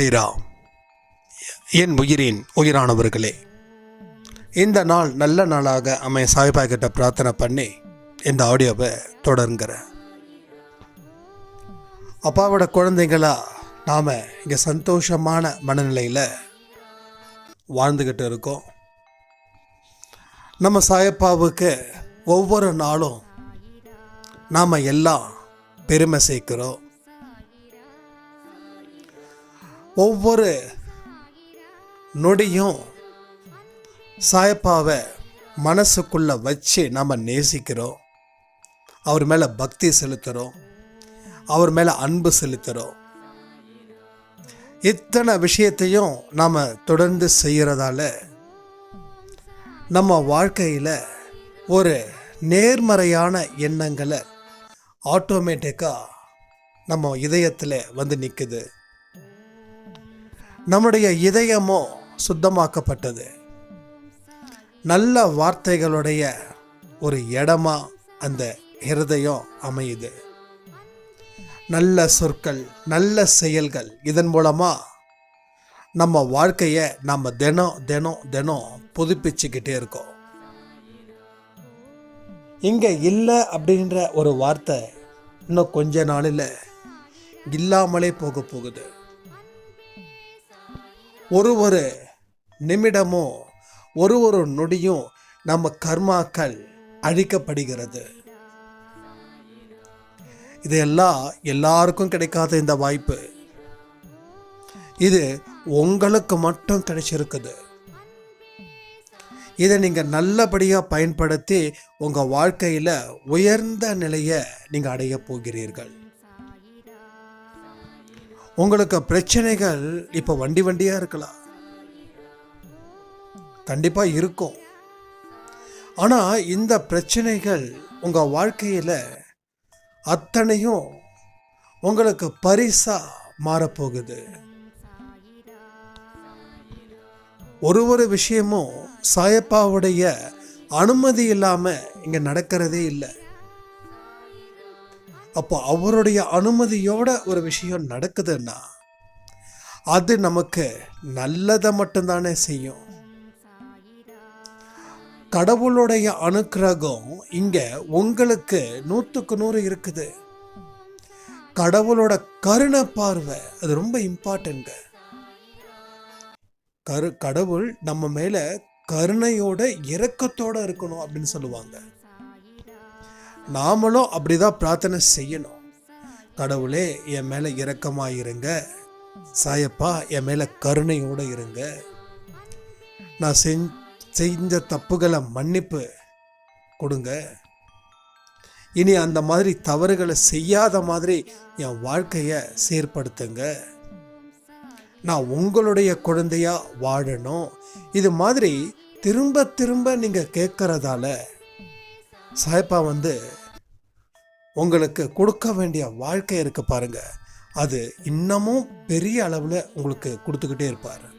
சைரா என் உயிரின் உயிரானவர்களே இந்த நாள் நல்ல நாளாக அமைய சாய்பா கிட்ட பிரார்த்தனை பண்ணி இந்த ஆடியோவை தொடருங்கிறேன் அப்பாவோட குழந்தைங்களா நாம் இங்கே சந்தோஷமான மனநிலையில் வாழ்ந்துக்கிட்டு இருக்கோம். நம்ம சாயப்பாவுக்கு ஒவ்வொரு நாளும் நாம் எல்லாம் பெருமை சேர்க்கிறோம். ஒவ்வொரு நொடியும் சாயப்பாவை மனசுக்குள்ளே வச்சு நம்ம நேசிக்கிறோம். அவர் மேலே பக்தி செலுத்துகிறோம் அவர் மேலே அன்பு செலுத்துகிறோம் இத்தனை விஷயத்தையும் நாம் தொடர்ந்து செய்கிறதால நம்ம வாழ்க்கையில் ஒரு நேர்மறையான எண்ணங்களை ஆட்டோமேட்டிக்காக நம்ம இதயத்தில் வந்து நிற்குது நம்முடைய இதயமோ சுத்தமாக்கப்பட்டது. நல்ல வார்த்தைகளுடைய ஒரு இடமா அந்த ஹிருதயம் அமையுது. நல்ல சொற்கள் நல்ல செயல்கள் இதன் மூலமாக நம்ம வாழ்க்கையை நம்ம தினம் தினம் தினம் புதுப்பிச்சுக்கிட்டே இருக்கோம். இங்கே இல்லை அப்படின்ற ஒரு வார்த்தை இன்னும் கொஞ்ச நாளில் இல்லாமலே போக போகுது. ஒரு ஒரு நிமிடமும் ஒரு ஒரு நொடியும் நம்ம கர்மாக்கள் அழிக்கப்படுகிறது. இதெல்லாம் எல்லாருக்கும் கிடைக்காத இந்த வாய்ப்பு. இது உங்களுக்கு மட்டும் கிடைச்சிருக்குது. இதை நீங்கள் நல்லபடியாக பயன்படுத்தி உங்கள் வாழ்க்கையில் உயர்ந்த நிலையை நீங்கள் அடைய போகிறீர்கள். உங்களுக்கு பிரச்சனைகள் இப்போ வண்டி வண்டியாக இருக்கலாம். கண்டிப்பாக இருக்கும். ஆனால் இந்த பிரச்சனைகள் உங்கள் வாழ்க்கையில் அத்தனையும் உங்களுக்கு பரிசாக மாறப்போகுது. ஒரு ஒரு விஷயமும் சாயப்பாவுடைய அனுமதி இல்லாமல் இங்கே நடக்கிறதே இல்லை. அப்போ அவருடைய அனுமதியோட ஒரு விஷயம் நடக்குதுன்னா அது நமக்கு நல்லதை மட்டும்தானே செய்யும். கடவுளுடைய அனுக்கிரகம் இங்க உங்களுக்கு நூற்றுக்கு நூறு இருக்குது. கடவுளோட கருணை பார்வை அது ரொம்ப இம்பார்ட்டன்ட்ங்க கரு கடவுள் நம்ம மேல கருணையோட இரக்கத்தோட இருக்கணும் அப்படின்னு சொல்லுவாங்க. நாமளும் அப்படி தான் பிரார்த்தனை செய்யணும். கடவுளே என் மேலே இரக்கமாக இருங்க. சாயப்பா என் மேலே கருணையோடு இருங்க. நான் செஞ் செஞ்ச தப்புகளை மன்னிப்பு கொடுங்க. இனி அந்த மாதிரி தவறுகளை செய்யாத மாதிரி என் வாழ்க்கையை சீர்படுத்துங்க. நான் உங்களுடைய குழந்தையா வாழணும். இது மாதிரி திரும்ப திரும்ப நீங்கள் கேட்குறதால சாயப்பா வந்து உங்களுக்கு கொடுக்க வேண்டிய வாழ்க்கை இருக்கு பாருங்க. அது இன்னமும் பெரிய அளவில் உங்களுக்கு கொடுத்துக்கிட்டே இருப்பார்.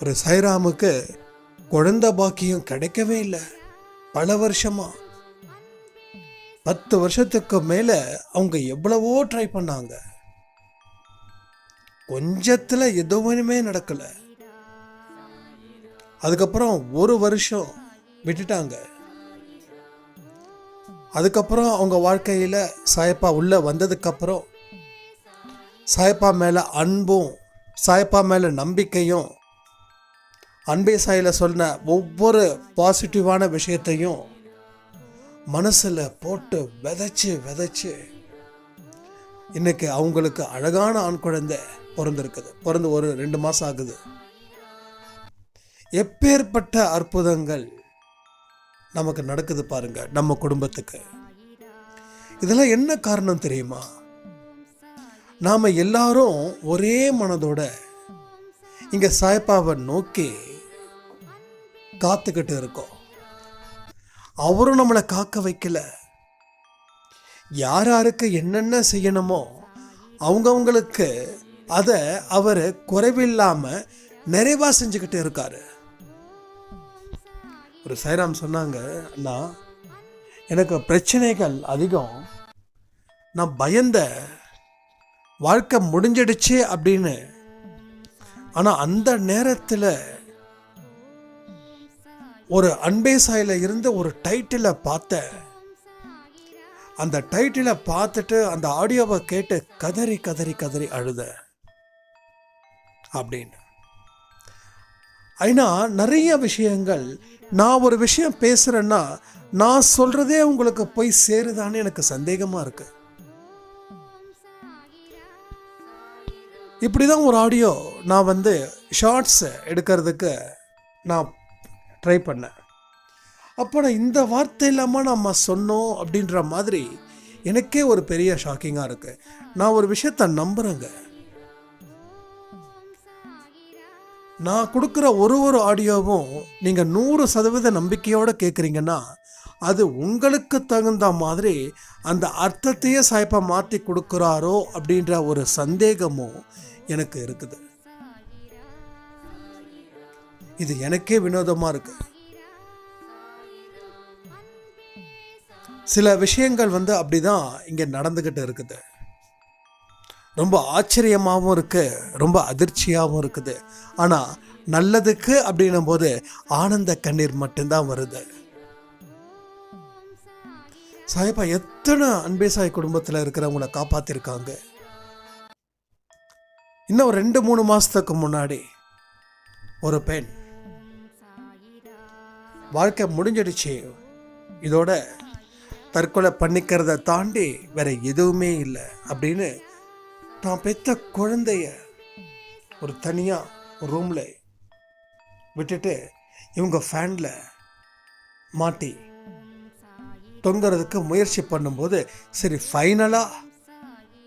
ஒரு சைராமுக்கு குழந்தை பாக்கியம் கிடைக்கவே இல்லை. பல வருஷமா. பத்து வருஷத்துக்கு மேலே அவங்க எவ்வளவோ ட்ரை பண்ணாங்க. கொஞ்சத்தில் எதுவுமே நடக்கலை. அதுக்கப்புறம் ஒரு வருஷம் விட்டுட்டாங்க. அதுக்கப்புறம் அவங்க வாழ்க்கையில் சாயப்பா உள்ளே வந்ததுக்கப்புறம் சாயப்பா மேலே அன்பும் சாயப்பா மேலே நம்பிக்கையும் அன்பே சாயில் சொன்ன ஒவ்வொரு பாசிட்டிவான விஷயத்தையும் மனசில் போட்டு விதைச்சி விதைச்சி இன்னைக்கு அவங்களுக்கு அழகான ஆண் குழந்தை பிறந்திருக்குது. பிறந்து ஒரு ரெண்டு மாதம் ஆகுது. எப்பேற்பட்ட அற்புதங்கள் நமக்கு நடக்குது பாருங்க நம்ம குடும்பத்துக்கு. இதெல்லாம் என்ன காரணம் தெரியுமா? நாம எல்லாரும் ஒரே மனதோட இங்க சாய்பாவை நோக்கி காத்துக்கிட்டு இருக்கோம். அவரும் நம்மளை காக்க வைக்கல. யார் யாருக்கு என்னென்ன செய்யணுமோ அவங்கவுங்களுக்கு அதை அவர் குறைவில்லாம நிறைவா செஞ்சுக்கிட்டு இருக்காரு. ஒரு சைராம் சொன்னாங்க அண்ணா எனக்கு பிரச்சனைகள் அதிகம். நான் பயந்த வாழ்க்கை முடிஞ்சிடுச்சு அப்படின்னு. ஆனால் அந்த நேரத்தில் ஒரு அன்பே சாயில் இருந்து ஒரு டைட்டிலை பார்த்தேன் அந்த டைட்டிலை பார்த்துட்டு அந்த ஆடியோவை கேட்டு கதறி கதறி கதறி அழுத. அப்படின்னு. ஐனா நிறைய விஷயங்கள். நான் ஒரு விஷயம் பேசுகிறேன்னா நான் சொல்கிறதே உங்களுக்கு போய் சேருதான்னு எனக்கு சந்தேகமா இருக்கு. இப்படிதான் ஒரு ஆடியோ நான் வந்து ஷார்ட்ஸ் எடுக்கிறதுக்கு நான் ட்ரை பண்ணேன். அப்போ நான் இந்த வார்த்தை இல்லாமல் நம்ம சொன்னோம் அப்படின்ற மாதிரி எனக்கே ஒரு பெரிய ஷாக்கிங்காக இருக்குது நான் ஒரு விஷயத்த நம்புகிறேங்க நான் கொடுக்குற ஒரு ஒரு ஆடியோவும் நீங்கள் நூறு சதவீத நம்பிக்கையோடு கேட்குறீங்கன்னா அது உங்களுக்கு தகுந்த மாதிரி அந்த அர்த்தத்தையே சாய்ப்பா மாற்றி கொடுக்குறாரோ அப்படின்ற ஒரு சந்தேகமும் எனக்கு இருக்குது. இது எனக்கே வினோதமாக இருக்கு. சில விஷயங்கள் வந்து அப்படிதான் இங்கே நடந்துக்கிட்டு இருக்குது. ரொம்ப ஆச்சரியமாகவும் இருக்குது ரொம்ப அதிர்ச்சியாகவும் இருக்குது. ஆனால் நல்லதுக்கு அப்படின்னும் போது ஆனந்த கண்ணீர் மட்டும்தான் வருது. சாயப்பா எத்தனை அன்பே சாய் குடும்பத்தில் இருக்கிறவங்கள காப்பாத்திருக்காங்க? இன்னும் ரெண்டு மூணு மாசத்துக்கு முன்னாடி ஒரு பெண். வாழ்க்கை முடிஞ்சிடுச்சு. இதோட தற்கொலை பண்ணிக்கிறத தாண்டி வேற எதுவுமே இல்லை அப்படின்னு நான் பெத்த குழந்தைய ஒரு தனியாக ஒரு ரூமில் விட்டுட்டு இவங்க ஃபேனில் மாட்டி தொங்குறதுக்கு முயற்சி பண்ணும்போது சரி ஃபைனலாக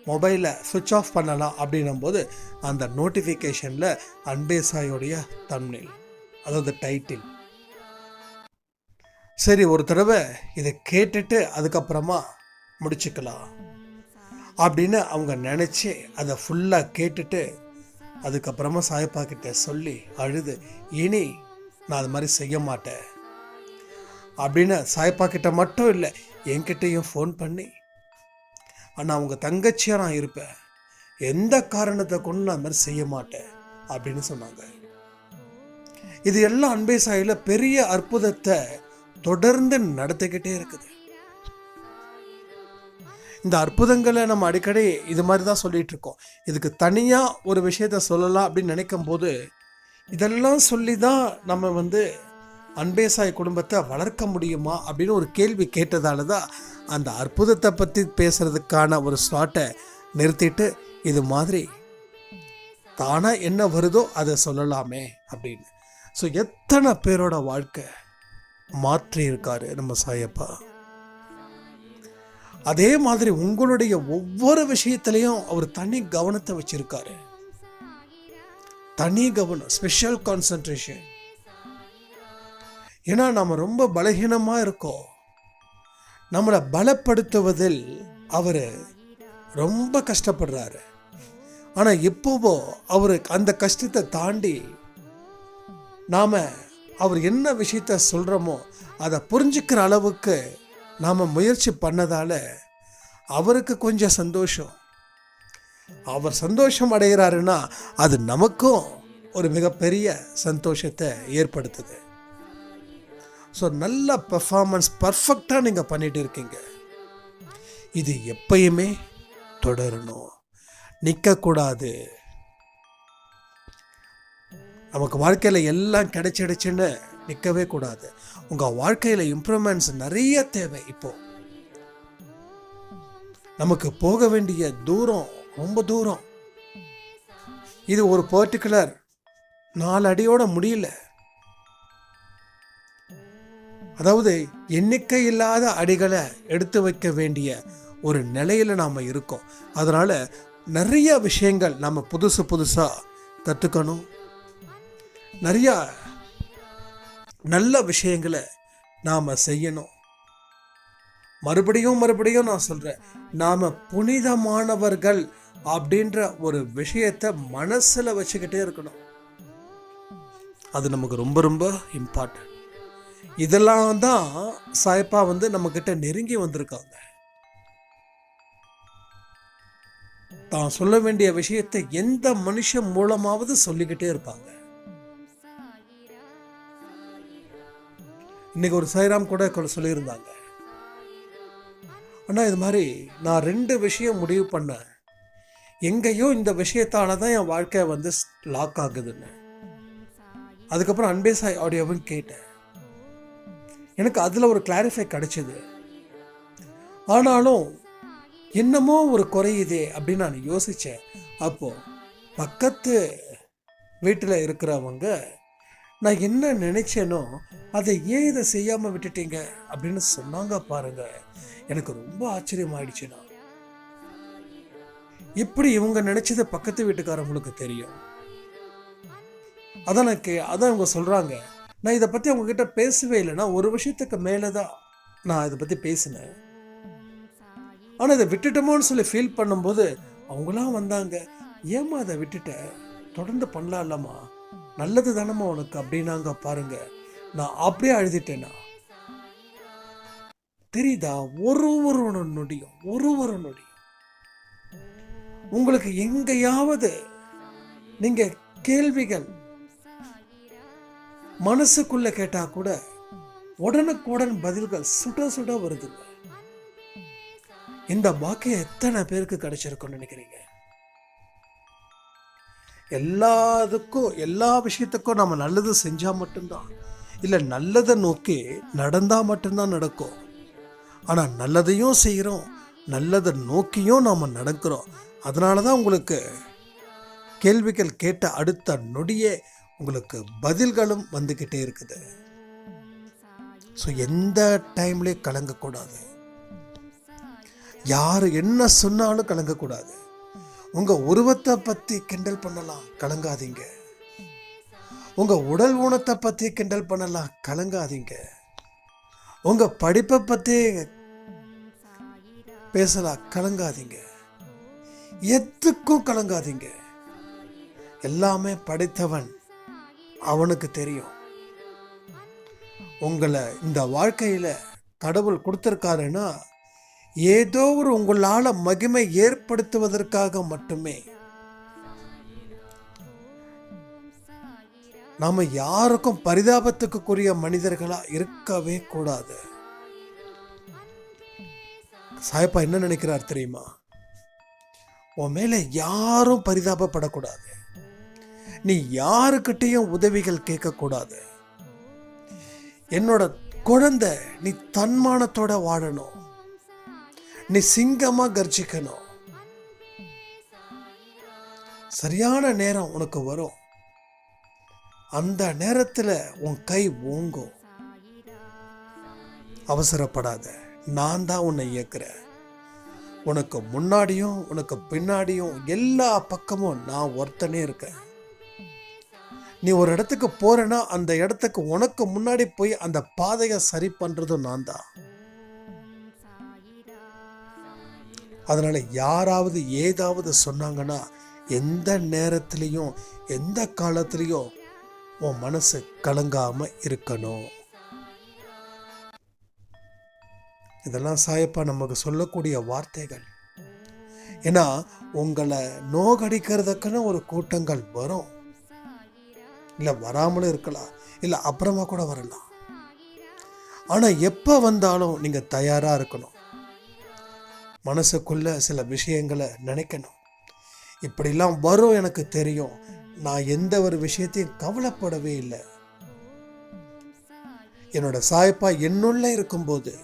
மொபைலை சுவிட்ச் ஆஃப் பண்ணலாம் அப்படின்னும் போது அந்த நோட்டிஃபிகேஷனில் அன்பேசாயோடைய தம்னில் அதாவது டைட்டில் சரி ஒரு தடவை இதை கேட்டுட்டு அதுக்கப்புறமா முடிச்சுக்கலாம். அப்படின்னு அவங்க நினச்சி அதை ஃபுல்லாக கேட்டுட்டு அதுக்கப்புறமா சாயப்பா கிட்ட சொல்லி அழுது இனி நான் அது மாதிரி செய்ய மாட்டேன். அப்படின்னு சாயப்பா கிட்ட மட்டும் இல்லை என்கிட்டயும் ஃபோன் பண்ணி ஆனால் அவங்க தங்கச்சியாக நான் இருப்பேன். எந்த காரணத்தை கொண்டு நான் அது மாதிரி செய்ய மாட்டேன். அப்படின்னு சொன்னாங்க. இது எல்லாம் அன்பே சாயில பெரிய அற்புதத்தை தொடர்ந்து நடத்திக்கிட்டே இருக்குது. இந்த அற்புதங்களை நம்ம அடிக்கடி இது மாதிரி தான் சொல்லிகிட்டு இருக்கோம். இதுக்கு தனியாக ஒரு விஷயத்த சொல்லலாம் அப்படின்னு நினைக்கும் போது இதெல்லாம் சொல்லி தான் நம்ம வந்து அன்பேசாய் குடும்பத்தை வளர்க்க முடியுமா அப்படின்னு ஒரு கேள்வி கேட்டதால தான் அந்த அற்புதத்தை பற்றி பேசுகிறதுக்கான ஒரு ஸ்லாட்டை நிறுத்திட்டு இது மாதிரி தானாக என்ன வருதோ அதை சொல்லலாமே அப்படின்னு. ஸோ எத்தனை பேரோட வாழ்க்கை மாற்றி இருக்காரு நம்ம சாயப்பா? அதே மாதிரி உங்களுடைய ஒவ்வொரு விஷயத்திலையும் அவர் தனி கவனத்தை வச்சிருக்காரு. தனி கவனம் ஸ்பெஷல் கான்சன்ட்ரேஷன் ஏன்னா நம்ம ரொம்ப பலகீனமாக இருக்கோம். நம்மளை பலப்படுத்துவதில் அவர் ரொம்ப கஷ்டப்படுறாரு. ஆனால் இப்போவோ அவருக்கு அந்த கஷ்டத்தை தாண்டி நாம் அவர் என்ன விஷயத்த சொல்கிறோமோ அதை புரிஞ்சுக்கிற அளவுக்கு நாம் முயற்சி பண்ணதால் அவருக்கு கொஞ்சம் சந்தோஷம். அவர் சந்தோஷம் அடைகிறாருன்னா அது நமக்கும் ஒரு மிகப்பெரிய சந்தோஷத்தை ஏற்படுத்துது. ஸோ நல்ல பெர்ஃபார்மன்ஸ் பர்ஃபெக்டாக நீங்கள் பண்ணிட்டு இருக்கீங்க. இது எப்பயுமே தொடரணும். நிற்கக்கூடாது நமக்கு வாழ்க்கையில் எல்லாம் கிடைச்சிடுச்சுன்னு நிற்கவே கூடாது. உங்கள் வாழ்க்கையில் இம்ப்ரூவ்மெண்ட்ஸ் நிறைய தேவை இப்போ. நமக்கு போக வேண்டிய தூரம் ரொம்ப தூரம். இது ஒரு பர்டிகுலர் நாலு அடியோட முடியல. அதாவது எண்ணிக்கை இல்லாத அடிகளை எடுத்து வைக்க வேண்டிய ஒரு நிலையில் நாம் இருக்கோம். அதனால் நிறைய விஷயங்கள் நம்ம புதுசு புதுசாக கற்றுக்கணும் நிறையா நல்ல விஷயங்களை நாம செய்யணும். மறுபடியும் மறுபடியும் நான் சொல்றேன் நாம புனிதமானவர்கள் அப்படின்ற ஒரு விஷயத்தை மனசுல வச்சுக்கிட்டே இருக்கணும். அது நமக்கு ரொம்ப ரொம்ப இம்பார்ட்டன்ட் இதெல்லாம் தான் சாய்ப்பா வந்து நம்ம கிட்ட நெருங்கி வந்திருக்காங்க. தான் சொல்ல வேண்டிய விஷயத்தை எந்த மனுஷன் மூலமாவது சொல்லிக்கிட்டே இருப்பாங்க. இன்றைக்கி ஒரு சைராம் கூட சொல்லியிருந்தாங்க. அண்ணா இது மாதிரி நான் ரெண்டு விஷயம் முடிவு பண்ணேன். எங்கேயோ இந்த விஷயத்தால தான் என் வாழ்க்கை வந்து லாக் ஆகுதுன்னு. அதுக்கப்புறம் அன்பே சாய் ஆடியோவும் கேட்டேன். எனக்கு அதில் ஒரு கிளாரிஃபை கிடச்சிது. ஆனாலும் என்னமோ ஒரு குறையுதே அப்படின்னு நான் யோசித்தேன் அப்போது பக்கத்து வீட்டில் இருக்கிறவங்க நான் என்ன நினைச்சேனோ அதை ஏன் இதை செய்யாமல் விட்டுட்டீங்க? அப்படின்னு சொன்னாங்க பாருங்க. எனக்கு ரொம்ப ஆச்சரியமாயிடுச்சுண்ணா எப்படி இவங்க நினைச்சது பக்கத்து வீட்டுக்காரங்களுக்கு தெரியும். அதான் எனக்கு அதான் இவங்க சொல்றாங்க. நான் இதை பத்தி அவங்க கிட்ட பேசவே இல்லைன்னா ஒரு விஷயத்துக்கு மேலே தான் நான் இதை பத்தி பேசினேன். ஆனால் இதை விட்டுட்டோமோன்னு சொல்லி ஃபீல் பண்ணும்போது அவங்களாம் வந்தாங்க. ஏமா அதை விட்டுட்ட? தொடர்ந்து பண்ணலாம்லம்மா. நல்லது தானம்மா உனக்கு அப்படின்னாங்க பாருங்க. நான் அப்படியே அழுதுட்டேனா? தெரியுதா? ஒரு ஒரு நொடியும் ஒரு ஒரு நொடியும் உங்களுக்கு எங்கேயாவது நீங்க கேள்விகள் மனசுக்குள்ள கேட்டா கூட உடனுக்குடன் பதில்கள் சுட சுட வருதுங்க. இந்த பாக்கியம் எத்தனை பேருக்கு கிடைச்சிருக்கும்னு நினைக்கிறீங்க? எல்லாத்துக்கும் எல்லா விஷயத்துக்கும் நம்ம நல்லது செஞ்சால் மட்டும்தான். இல்லை நல்லதை நோக்கி நடந்தால் மட்டும்தான் நடக்கும். ஆனால் நல்லதையும் செய்கிறோம் நல்லதை நோக்கியும் நாம் நடக்கிறோம். அதனால தான் உங்களுக்கு கேள்விகள் கேட்ட அடுத்த நொடியே உங்களுக்கு பதில்களும் வந்துக்கிட்டே இருக்குது. ஸோ எந்த டைம்லேயும் கலங்கக்கூடாது. யார் என்ன சொன்னாலும் கலங்கக்கூடாது. உங்கள் உருவத்தை பற்றி கிண்டல் பண்ணலாம் கலங்காதீங்க. உங்கள் உடல் ஊனத்தை பற்றி கிண்டல் பண்ணலாம் கலங்காதீங்க. உங்கள் படிப்பை பற்றி பேசலாம் கலங்காதீங்க. எதுக்கும் கலங்காதீங்க. எல்லாமே படித்தவன் அவனுக்கு தெரியும். உங்களை இந்த வாழ்க்கையில் கடவுள் கொடுத்துருக்காருன்னா ஏதோ ஒரு உங்களால் மகிமை ஏற்படுத்துவதற்காக மட்டுமே. நாம யாருக்கும் பரிதாபத்துக்குரிய மனிதர்களா இருக்கவே கூடாது. சாயப்பா என்ன நினைக்கிறார் தெரியுமா? உன் மேல யாரும் பரிதாபப்படக்கூடாது. நீ யாருக்கிட்டையும் உதவிகள் கேட்கக்கூடாது. என்னோட குழந்தை நீ தன்மானத்தோட வாழணும். நீ சிங்கமாக கர்ஜிக்கணும். சரியான நேரம் உனக்கு வரும். அந்த நேரத்தில் உன் கை ஓங்கும். அவசரப்படாத. நான் தான் உன்னை இயக்குறேன். உனக்கு முன்னாடியும் உனக்கு பின்னாடியும் எல்லா பக்கமும் நான் ஒருத்தனே இருக்கேன். நீ ஒரு இடத்துக்கு போறேன்னா அந்த இடத்துக்கு உனக்கு முன்னாடி போய் அந்த பாதையை சரி பண்ணுறதும் நான் தான். அதனால் யாராவது ஏதாவது சொன்னாங்கன்னா எந்த நேரத்திலையும் எந்த காலத்திலையும் உன் மனசு கலங்காமல் இருக்கணும். இதெல்லாம் சாயப்பா நமக்கு சொல்லக்கூடிய வார்த்தைகள். ஏன்னா உங்களை நோகடிக்கிறதுக்குன்னு ஒரு கூட்டங்கள் வரும். இல்லை வராமலும் இருக்கலாம். இல்லை அப்புறமா கூட வரலாம். ஆனால் எப்போ வந்தாலும் நீங்கள் தயாராக இருக்கணும். மனசுக்குள்ள சில விஷயங்களை நினைக்கணும். இப்படிலாம் வரும் எனக்கு தெரியும். நான் எந்த ஒரு விஷயத்தையும் கவலைப்படவே இல்லை. என்னோட சாய்ப்பா என்னுள்ள இருக்கும்போது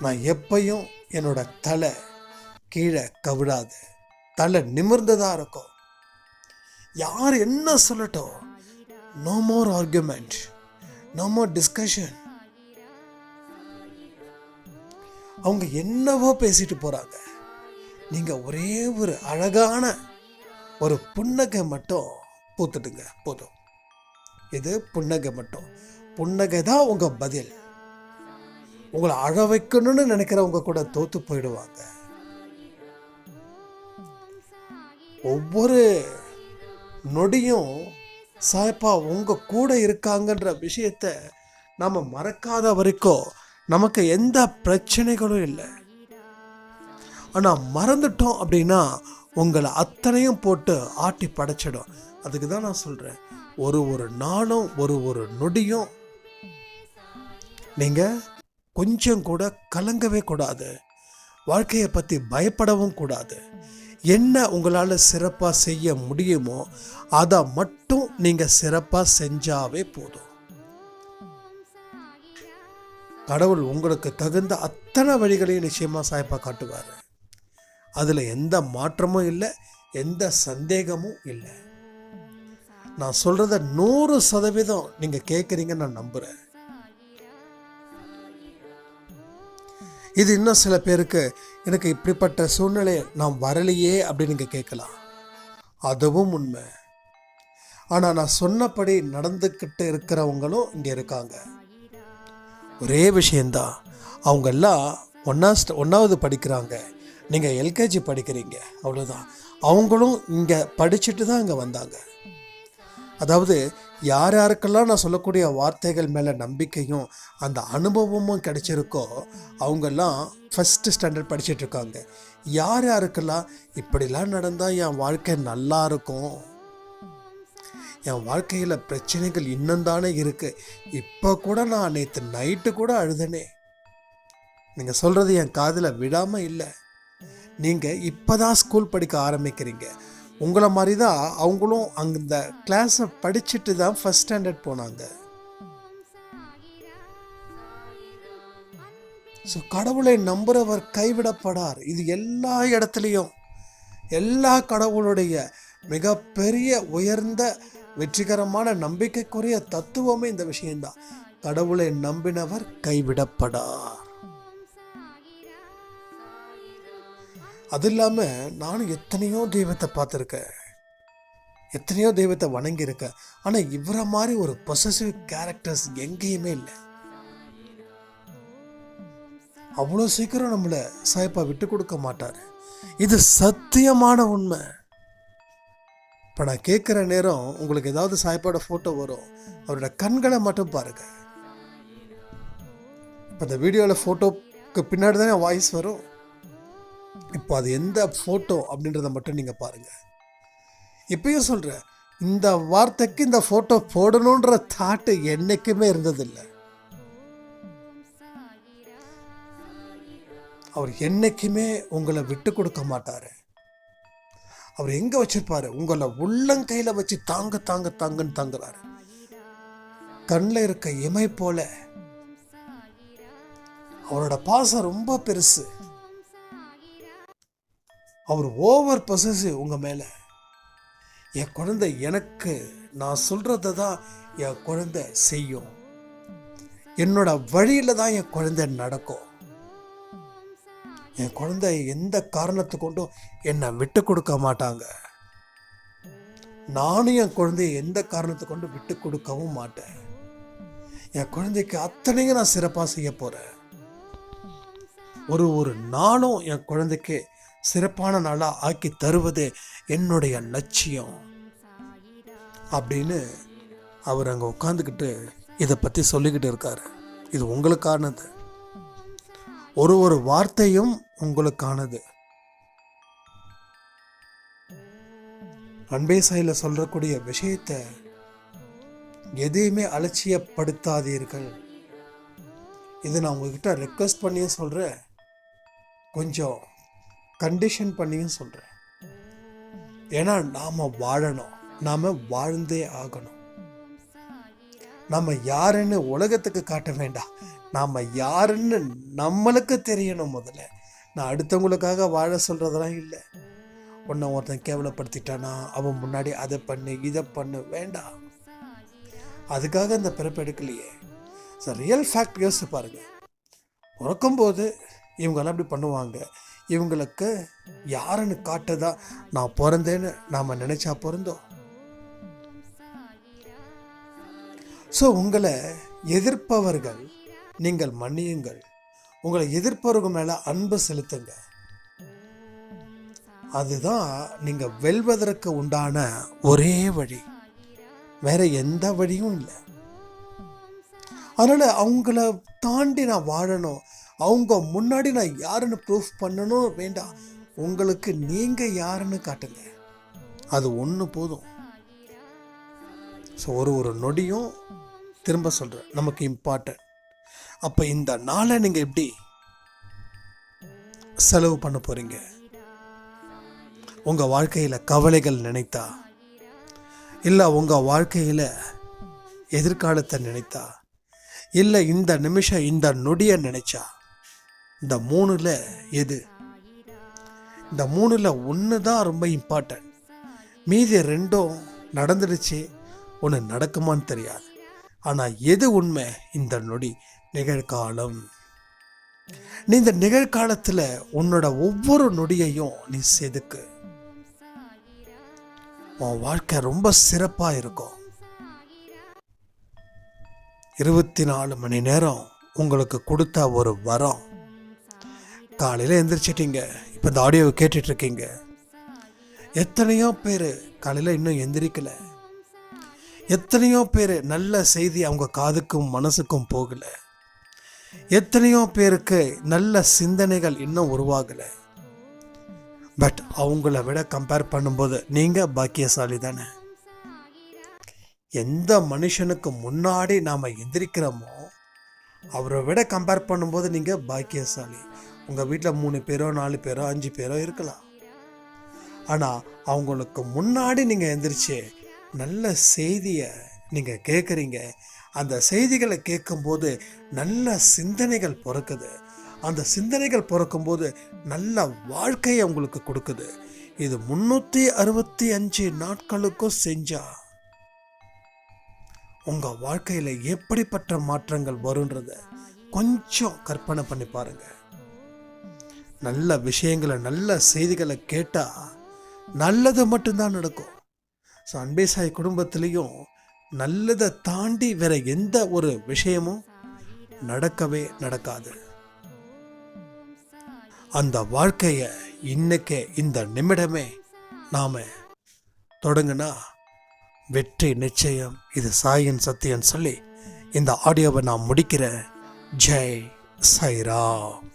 நான் எப்பையும் என்னோட தலை கீழே கவிழாது. தலை நிமிர்ந்ததா இருக்கும். யார் என்ன சொல்லட்டும் no more argument no more discussion அவங்க என்னவோ பேசிட்டு போகிறாங்க நீங்கள் ஒரே ஒரு அழகான ஒரு புன்னகை மட்டும் பூத்துட்டுங்க போதும். இது புன்னகை மட்டும். புன்னகை தான் உங்கள் பதில். உங்களை அழ வைக்கணும்னு நினைக்கிறவங்க கூட தோத்து போயிடுவாங்க. ஒவ்வொரு நொடியும் சாய்ப்பா உங்கள் கூட இருக்காங்கன்ற விஷயத்த நாம் மறக்காத வரைக்கும் நமக்கு எந்த பிரச்சனைகளும் இல்லை. ஆனால் மறந்துட்டோம் அப்படின்னா உங்களை அத்தனையும் போட்டு ஆட்டி படைச்சிடும். அதுக்கு தான் நான் சொல்கிறேன் ஒரு ஒரு நாளும் ஒரு ஒரு நொடியும் நீங்கள் கொஞ்சம் கூட கலங்கவே கூடாது. வாழ்க்கையை பற்றி பயப்படவும் கூடாது. என்ன உங்களால் சிறப்பாக செய்ய முடியுமோ அதை மட்டும் நீங்கள் சிறப்பாக செஞ்சாவே போதும். கடவுள் உங்களுக்கு தகுந்த அத்தனை வழிகளையும் நிச்சயமாக சாய்ப்பா காட்டுவார். அதில் எந்த மாற்றமும் இல்லை எந்த சந்தேகமும் இல்லை. நான் சொல்கிறத நூறு சதவீதம் நீங்கள் கேட்குறீங்கன்னு நான் நம்புகிறேன் இது இன்னும் சில பேருக்கு எனக்கு இப்படிப்பட்ட சூழ்நிலை நான் வரலையே அப்படின்னு நீங்கள் கேட்கலாம். அதுவும் உண்மை. ஆனால் நான் சொன்னபடி நடந்துக்கிட்டு இருக்கிறவங்களும் இங்கே இருக்காங்க. ஒரே விஷயந்தான் அவங்க எல்லாம் ஒன்றா ஒன்றாவது படிக்கிறாங்க. நீங்கள் எல்கேஜி படிக்கிறீங்க. அவ்வளோதான் அவங்களும் இங்கே படிச்சுட்டு தான் இங்கே வந்தாங்க. அதாவது யார் யாருக்கெல்லாம் நான் சொல்லக்கூடிய வார்த்தைகள் மேலே நம்பிக்கையும் அந்த அனுபவமும் கிடைச்சிருக்கோ அவங்கெல்லாம் ஃபஸ்ட்டு ஸ்டாண்டர்ட் படிச்சுட்ருக்காங்க யார் யாருக்கெல்லாம் இப்படிலாம் நடந்தால் என் வாழ்க்கை நல்லா இருக்கும்? என் வாழ்க்கையில் பிரச்சனைகள் இன்னும் தானே இருக்குது இப்போ கூட நான் நேற்று நைட்டு கூட அழுதனே. நீங்கள் சொல்கிறது என் காதில் விடாமல் இல்லை. நீங்கள் இப்போ தான் ஸ்கூல் படிக்க ஆரம்பிக்கிறீங்க. உங்களை மாதிரி தான் அவங்களும் அந்த கிளாஸை படிச்சுட்டு தான் ஃபஸ்ட் ஸ்டாண்டர்ட் போனாங்க. ஸோ கடவுளை நம்புறவர் கைவிடப்படார். இது எல்லா இடத்துலையும். எல்லா கடவுளுடைய மிகப்பெரிய உயர்ந்த வெற்றிகரமான நம்பிக்கைக்குரிய தத்துவமே இந்த விஷயம்தான். கடவுளை நம்பினவர் கைவிடப்படார் அது இல்லாமல் நானும் எத்தனையோ தெய்வத்தை பார்த்துருக்கேன். எத்தனையோ தெய்வத்தை வணங்கியிருக்கேன். ஆனால் இவரை மாதிரி ஒரு பொசசிவ் கேரக்டர்ஸ் எங்கேயுமே இல்லை. அவ்வளோ சீக்கிரம் நம்மளை சாய்ப்பா விட்டு கொடுக்க மாட்டார். இது சத்தியமான உண்மை. இப்போ நான் கேட்குற நேரம் உங்களுக்கு ஏதாவது சாய்ப்பாட ஃபோட்டோ வரும் அவரோட கண்களை மட்டும் பாருங்க. இப்போ இந்த வீடியோவில் ஃபோட்டோக்கு பின்னாடி தானே வாய்ஸ் வரும்? இப்போ அது எந்த ஃபோட்டோ அப்படின்றத மட்டும் நீங்கள் பாருங்கள் இப்பயும் சொல்கிறேன் இந்த வார்த்தைக்கு இந்த ஃபோட்டோ போடணுன்ற தாட்டு என்றைக்குமே இருந்ததில்லை. அவர் என்றைக்குமே உங்களை விட்டு கொடுக்க மாட்டார். அவர் எங்க வச்சிருப்பாரு? உங்களை உள்ளங்கையில வச்சு தாங்க தாங்க தாங்கன்னு தாங்குறாரு. கண்ணில் இருக்க இமை போல. அவரோட பாசம் ரொம்ப பெருசு. அவர் ஓவர் பொசசிவ் உங்க மேல. என் குழந்தை எனக்கு நான் சொல்றத தான் என் குழந்தை செய்யும். என்னோட வழியில தான் என் குழந்தை நடக்கும். என் குழந்தை எந்த காரணத்தை கொண்டும் என்னை விட்டு கொடுக்க மாட்டாங்க. நானும் என் குழந்தைய எந்த காரணத்தை கொண்டு விட்டு கொடுக்கவும் மாட்டேன். என் குழந்தைக்கு அத்தனையும் நான் சிறப்பாக செய்ய போகிறேன் ஒரு ஒரு நாளும் என் குழந்தைக்கு சிறப்பான நாளாக ஆக்கி தருவது என்னுடைய லட்சியம். அப்படின்னு அவர் அங்கே உட்காந்துக்கிட்டு இதை பற்றி சொல்லிக்கிட்டு இருக்காரு. இது உங்களுக்கானது ஒரு ஒரு வார்த்தையும் உங்களுக்கானது. அன்பே சாயில் சொல்லக்கூடிய விஷயத்தை எதையுமே அலட்சியப்படுத்தாதீர்கள். இதை நான் உங்ககிட்ட ரெக்வஸ்ட் பண்ணியும் சொல்கிறேன் கொஞ்சம் கண்டிஷன் பண்ணியும் சொல்கிறேன் ஏன்னா நாம் வாழணும். நாம் வாழ்ந்தே ஆகணும். நம்ம யாருன்னு உலகத்துக்கு காட்ட வேண்டாம். நாம் யாருன்னு நம்மளுக்கு தெரியணும் முதல்ல. நான் அடுத்தவங்களுக்காக வாழ சொல்கிறதெல்லாம் இல்லை. உன்னை ஒருத்தன் கேவலப்படுத்திட்டானா அவன் முன்னாடி அதை பண்ணு இதை பண்ணு வேண்டாம். அதுக்காக இந்த பிறப்பு எடுக்கலையே. சார் ரியல் ஃபேக்ட் யோசிச்சு பாருங்க. பிறக்கும்போது இவங்கெல்லாம் இப்படி பண்ணுவாங்க. இவங்களுக்கு யாருன்னு காட்டுதா நான் பிறந்தேன்னு நாம் நினச்சா பிறந்தோம் ஸோ உங்களை எதிர்ப்பவர்கள் நீங்கள் மன்னியுங்கள். உங்களை எதிர்ப்பவர்கள் மேலே அன்பு செலுத்துங்க. அதுதான் நீங்கள் வெல்வதற்கு உண்டான ஒரே வழி. வேற எந்த வழியும் இல்லை. அதனால் அவங்கள தாண்டி நான் வாழணும். அவங்க முன்னாடி நான் யாருன்னு ப்ரூஃப் பண்ணணும் வேண்டாம். உங்களுக்கு நீங்கள் யாருன்னு காட்டுங்க. அது ஒன்று போதும். ஸோ ஒரு ஒரு நொடியும் திரும்ப சொல்கிறேன் நமக்கு இம்பார்ட்டன்ட் அப்போ இந்த நாளை நீங்கள் எப்படி செலவு பண்ண போகிறீங்க உங்கள் வாழ்க்கையில் கவலைகள் நினைத்தா? இல்லை உங்கள் வாழ்க்கையில் எதிர்காலத்தை நினைத்தா? இல்லை இந்த நிமிஷம் இந்த நொடியை நினைச்சா? இந்த மூணில் எது? இந்த மூணில் ஒன்று தான் ரொம்ப இம்பார்ட்டன்ட் மீதி ரெண்டும் நடந்துடுச்சு ஒன்று நடக்குமான்னு தெரியாது. ஆனால் எது உண்மை? இந்த நொடி. நிகழ்காலம். நீ இந்த நிகழ்காலத்தில் உன்னோட ஒவ்வொரு நொடியையும் நீ செதுக்கு. உன் வாழ்க்கை ரொம்ப சிறப்பாக இருக்கும். இருபத்தி நாலு மணி நேரம் உங்களுக்கு கொடுத்த ஒரு வரம். காலையில் எந்திரிச்சிட்டிங்க. இப்போ இந்த ஆடியோவை கேட்டுட்ருக்கீங்க. எத்தனையோ பேர் காலையில் இன்னும் எந்திரிக்கலை. எத்தனையோ பேர் நல்ல செய்தி அவங்க காதுக்கும் மனசுக்கும் போகலை. எத்தனையோ பேருக்கு நல்ல சிந்தனைகள் இன்னும் உருவாகலை. பட் அவங்கள விட கம்பேர் பண்ணும்போது நீங்கள் பாக்கியசாலி தானே. எந்த மனுஷனுக்கு முன்னாடி நாம் எந்திரிக்கிறோமோ அவரை விட கம்பேர் பண்ணும்போது நீங்கள் பாக்கியசாலி. உங்கள் வீட்டில் மூணு பேரோ நாலு பேரோ அஞ்சு பேரோ இருக்கலாம். ஆனால் அவங்களுக்கு முன்னாடி நீங்கள் எந்திரிச்சு நல்ல செய்தியை நீங்கள் கேட்குறீங்க அந்த செய்திகளை கேட்கும்போது நல்ல சிந்தனைகள் பிறக்குது. அந்த சிந்தனைகள் பிறக்கும்போது நல்ல வாழ்க்கையை உங்களுக்கு கொடுக்குது. இது முன்னூற்றி அறுபத்தி அஞ்சு நாட்களுக்கும் செஞ்சா உங்கள் வாழ்க்கையில் எப்படிப்பட்ட மாற்றங்கள் வருன்றத கொஞ்சம் கற்பனை பண்ணி பாருங்கள் நல்ல விஷயங்களை நல்ல செய்திகளை கேட்டால் நல்லது மட்டும்தான் நடக்கும். ஸோ அன்பேசாய் குடும்பத்திலையும் நல்லதை தாண்டி வேற எந்த ஒரு விஷயமும் நடக்கவே நடக்காது. அந்த வாழ்க்கையை இன்னைக்கு இந்த நிமிடமே நாம தொடங்கினா வெற்றி நிச்சயம். இது சாயின் சத்தியன் சொல்லி இந்த ஆடியோவை நான் முடிக்கிறேன். ஜெய் சைராம்